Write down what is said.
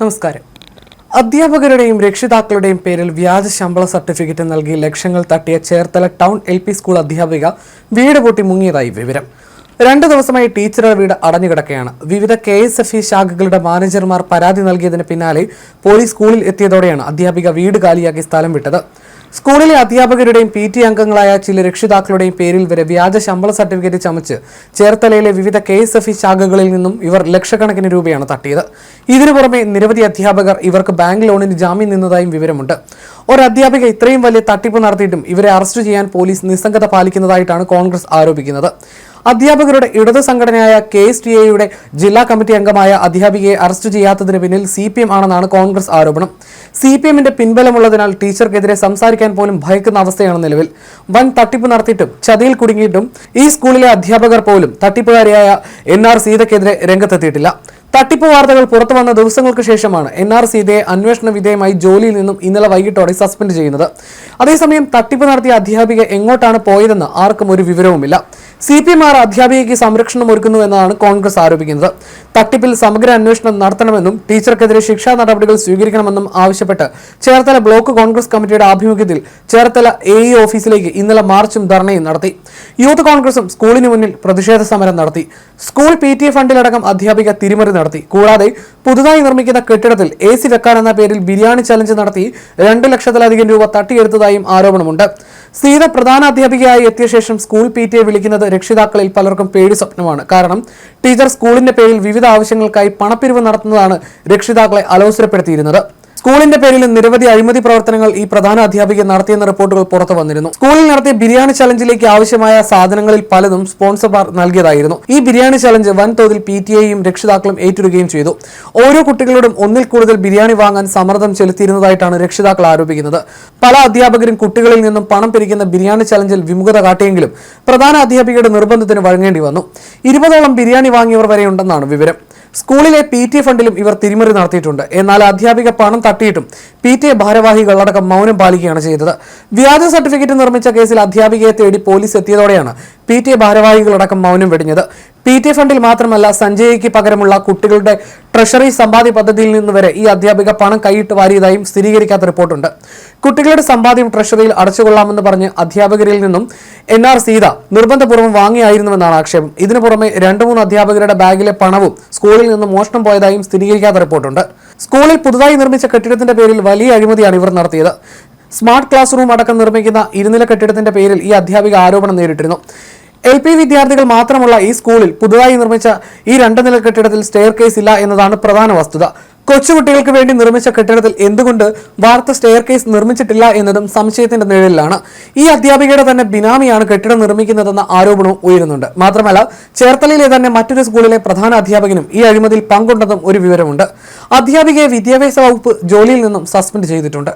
നമസ്കാരം. അധ്യാപകരുടെയും രക്ഷിതാക്കളുടെയും പേരിൽ വ്യാജ ശമ്പള സർട്ടിഫിക്കറ്റ് നൽകി ലക്ഷങ്ങൾ തട്ടിയ Cherthala town L P school അധ്യാപിക വീട് പൊട്ടി മുങ്ങിയതായി വിവരം. രണ്ടു ദിവസമായി ടീച്ചറുടെ വീട് അടഞ്ഞുകിടക്കുകയാണ് വിവിധ കെ എസ് എഫ് ഇ ശാഖകളുടെ മാനേജർമാർ പരാതി നൽകിയതിന് പിന്നാലെ പോലീസ് സ്കൂളിൽ എത്തിയതോടെയാണ് അധ്യാപിക വീട് കാലിയാക്കി സ്ഥലം വിട്ടത്. സ്കൂളിലെ അധ്യാപകരുടെയും പി ടി അംഗങ്ങളായ ചില രക്ഷിതാക്കളുടെയും പേരിൽ വരെ വ്യാജ ശമ്പള സർട്ടിഫിക്കറ്റ് ചമച്ച് ചേർത്തലയിലെ വിവിധ കെ എസ് എഫ് ഇ ശാഖകളിൽ നിന്നും ഇവർ ലക്ഷക്കണക്കിന് രൂപയാണ് തട്ടിയത്. ഇതിനു പുറമെ നിരവധി അധ്യാപകർ ഇവർക്ക് ബാങ്ക് ലോണിന് ജാമ്യം നിന്നതായും വിവരമുണ്ട്. ഒരു അധ്യാപിക ഇത്രയും വലിയ തട്ടിപ്പ് നടത്തിയിട്ടും ഇവരെ അറസ്റ്റ് ചെയ്യാൻ പോലീസ് നിസ്സംഗത പാലിക്കുന്നതായിട്ടാണ് കോൺഗ്രസ് ആരോപിക്കുന്നത്. അധ്യാപകരുടെ ഇടത് സംഘടനയായ കെ എസ് ടി എയുടെ ജില്ലാ കമ്മിറ്റി അംഗമായ അധ്യാപികയെ അറസ്റ്റ് ചെയ്യാത്തതിന് പിന്നിൽ സി പി എം ആണെന്നാണ് കോൺഗ്രസ് ആരോപണം. സി പി എമ്മിന്റെ പിൻബലമുള്ളതിനാൽ ടീച്ചർക്കെതിരെ സംസാരിക്കാൻ പോലും ഭയക്കുന്ന അവസ്ഥയാണ് നിലവിൽ. വൻ തട്ടിപ്പ് നടത്തിയിട്ടും ചതിയിൽ കുടുങ്ങിയിട്ടും ഈ സ്കൂളിലെ അധ്യാപകർ പോലും തട്ടിപ്പുകാരിയായ എൻ ആർ സീതയ്ക്കെതിരെ രംഗത്തെത്തിയിട്ടില്ല. തട്ടിപ്പ് വാർത്തകൾ പുറത്തു വന്ന ദിവസങ്ങൾക്ക് ശേഷമാണ് എൻ ആർ സീതയെ അന്വേഷണ വിധേയമായി ജോലിയിൽ നിന്നും ഇന്നലെ വൈകിട്ടോടെ സസ്പെൻഡ് ചെയ്യുന്നത്. അതേസമയം തട്ടിപ്പ് നടത്തിയ അധ്യാപിക എങ്ങോട്ടാണ് പോയതെന്ന് ആർക്കും ഒരു വിവരവുമില്ല. സി പി എം ആർ അധ്യാപികയ്ക്ക് സംരക്ഷണം ഒരുക്കുന്നു എന്നാണ് കോൺഗ്രസ് ആരോപിക്കുന്നത്. തട്ടിപ്പിൽ സമഗ്ര അന്വേഷണം നടത്തണമെന്നും ടീച്ചർക്കെതിരെ ശിക്ഷാ നടപടികൾ സ്വീകരിക്കണമെന്നും ആവശ്യപ്പെട്ട് ചേർത്തല ബ്ലോക്ക് കോൺഗ്രസ് കമ്മിറ്റിയുടെ ആഭിമുഖ്യത്തിൽ ചേർത്തല എ ഇ ഓഫീസിലേക്ക് ഇന്നലെ മാർച്ചും ധർണയും നടത്തി. യൂത്ത് കോൺഗ്രസും സ്കൂളിന് മുന്നിൽ പ്രതിഷേധ സമരം നടത്തി. സ്കൂൾ പി ടി എ ഫണ്ടിലടക്കം അധ്യാപിക തിരിമറി നടത്തി. കൂടാതെ പുതുതായി നിർമ്മിക്കുന്ന കെട്ടിടത്തിൽ എ സി വെക്കാൻ എന്ന പേരിൽ ബിരിയാണി ചലഞ്ച് നടത്തി രണ്ട് ലക്ഷത്തിലധികം രൂപ തട്ടിയെടുത്തതായും ആരോപണമുണ്ട്. സീത പ്രധാന അധ്യാപികയായി എത്തിയ ശേഷം സ്കൂൾ പി ടി എ വിളിക്കുന്നത് രക്ഷിതാക്കളിൽ പലർക്കും പേടി സ്വപ്നമാണ്. കാരണം ടീച്ചർ സ്കൂളിന്റെ പേരിൽ വിവിധ ആവശ്യങ്ങൾക്കായി പണപ്പിരിവ് നടത്തുന്നതാണ് രക്ഷിതാക്കളെ അലോസരപ്പെടുത്തിയിരുന്നത്. സ്കൂളിന്റെ പേരിൽ നിരവധി അഴിമതി പ്രവർത്തനങ്ങൾ ഈ പ്രധാന അധ്യാപിക നടത്തിയെന്ന റിപ്പോർട്ടുകൾ പുറത്തു വന്നിരുന്നു. സ്കൂളിൽ നടത്തിയ ബിരിയാണി ചലഞ്ചിലേക്ക് ആവശ്യമായ സാധനങ്ങളിൽ പലതും സ്പോൺസർമാർ നൽകിയതായിരുന്നു. ഈ ബിരിയാണി ചലഞ്ച് വൻതോതിൽ പി ടി എയും രക്ഷിതാക്കളും ഏറ്റെടുക്കുകയും ചെയ്തു. ഓരോ കുട്ടികളോടും ഒന്നിൽ കൂടുതൽ ബിരിയാണി വാങ്ങാൻ സമ്മർദ്ദം ചെലുത്തിയിരുന്നതായിട്ടാണ് രക്ഷിതാക്കൾ ആരോപിക്കുന്നത്. പല അധ്യാപകരും കുട്ടികളിൽ നിന്നും പണം പിരിക്കുന്ന ബിരിയാണി ചലഞ്ചിൽ വിമുഖത കാട്ടിയെങ്കിലും പ്രധാന അധ്യാപികയുടെ നിർബന്ധത്തിന് വഴങ്ങേണ്ടി വന്നു. ഇരുപതോളം ബിരിയാണി വാങ്ങിയവർ വരെയുണ്ടെന്നാണ് വിവരം. സ്കൂളിലെ പി ടി എ ഫണ്ടിലും ഇവർ തിരിമറി നടത്തിയിട്ടുണ്ട്. എന്നാൽ അധ്യാപിക പണം തട്ടിയിട്ടും പി ടി എ ഭാരവാഹികളടക്കം മൗനം പാലിക്കുകയാണ് ചെയ്തത്. വ്യാജ സർട്ടിഫിക്കറ്റ് നിർമ്മിച്ച കേസിൽ അധ്യാപികയെ തേടി പോലീസ് എത്തിയതോടെയാണ് പി ടി എ ഭാരവാഹികളടക്കം മൗനം വെടിഞ്ഞത്. പി ടി ഫണ്ടിൽ മാത്രമല്ല സഞ്ജയ്ക്ക് പകരമുള്ള കുട്ടികളുടെ ട്രഷറി സമ്പാദ്യ പദ്ധതിയിൽ നിന്ന് വരെ ഈ അധ്യാപിക പണം കൈയിട്ട് വാരിയതായും സ്ഥിരീകരിക്കാത്ത റിപ്പോർട്ടുണ്ട്. കുട്ടികളുടെ സമ്പാദ്യം ട്രഷറിയിൽ അടച്ചുകൊള്ളാമെന്ന് പറഞ്ഞ് അധ്യാപകരിൽ നിന്നും എൻ ആർ സീത നിർബന്ധപൂർവം വാങ്ങിയായിരുന്നുവെന്നാണ് ആക്ഷേപം. ഇതിനു പുറമെ രണ്ടു മൂന്ന് അധ്യാപകരുടെ ബാഗിലെ പണവും സ്കൂളിൽ നിന്ന് മോഷണം പോയതായും സ്ഥിരീകരിക്കാത്ത റിപ്പോർട്ടുണ്ട്. സ്കൂളിൽ പുതുതായി നിർമ്മിച്ച കെട്ടിടത്തിന്റെ പേരിൽ വലിയ അഴിമതിയാണ് ഇവർ നടത്തിയത്. സ്മാർട്ട് ക്ലാസ് റൂം അടക്കം നിർമ്മിക്കുന്ന ഇരുനില കെട്ടിടത്തിന്റെ പേരിൽ ഈ അധ്യാപിക ആരോപണം നേരിട്ടിരുന്നു. എൽ പി വിദ്യാർത്ഥികൾ മാത്രമുള്ള ഈ സ്കൂളിൽ പുതുതായി നിർമ്മിച്ച ഈ രണ്ട് നില കെട്ടിടത്തിൽ സ്റ്റെയർ കേസ് ഇല്ല എന്നതാണ് പ്രധാന വസ്തുത. കൊച്ചുകുട്ടികൾക്ക് വേണ്ടി നിർമ്മിച്ച കെട്ടിടത്തിൽ എന്തുകൊണ്ട് വാർത്ത സ്റ്റെയർ കേസ് നിർമ്മിച്ചിട്ടില്ല എന്നതും സംശയത്തിന്റെ നിഴലിലാണ്. ഈ അധ്യാപികയുടെ തന്നെ ബിനാമിയാണ് കെട്ടിടം നിർമ്മിക്കുന്നതെന്ന ആരോപണവും ഉയരുന്നുണ്ട്. മാത്രമല്ല ചേർത്തലയിലെ തന്നെ മറ്റൊരു സ്കൂളിലെ പ്രധാന അധ്യാപകനും ഈ അഴിമതിയിൽ പങ്കുണ്ടെന്നും ഒരു വിവരമുണ്ട്. അധ്യാപികയെ വിദ്യാഭ്യാസ വകുപ്പ് ജോലിയിൽ നിന്നും സസ്പെൻഡ് ചെയ്തിട്ടുണ്ട്.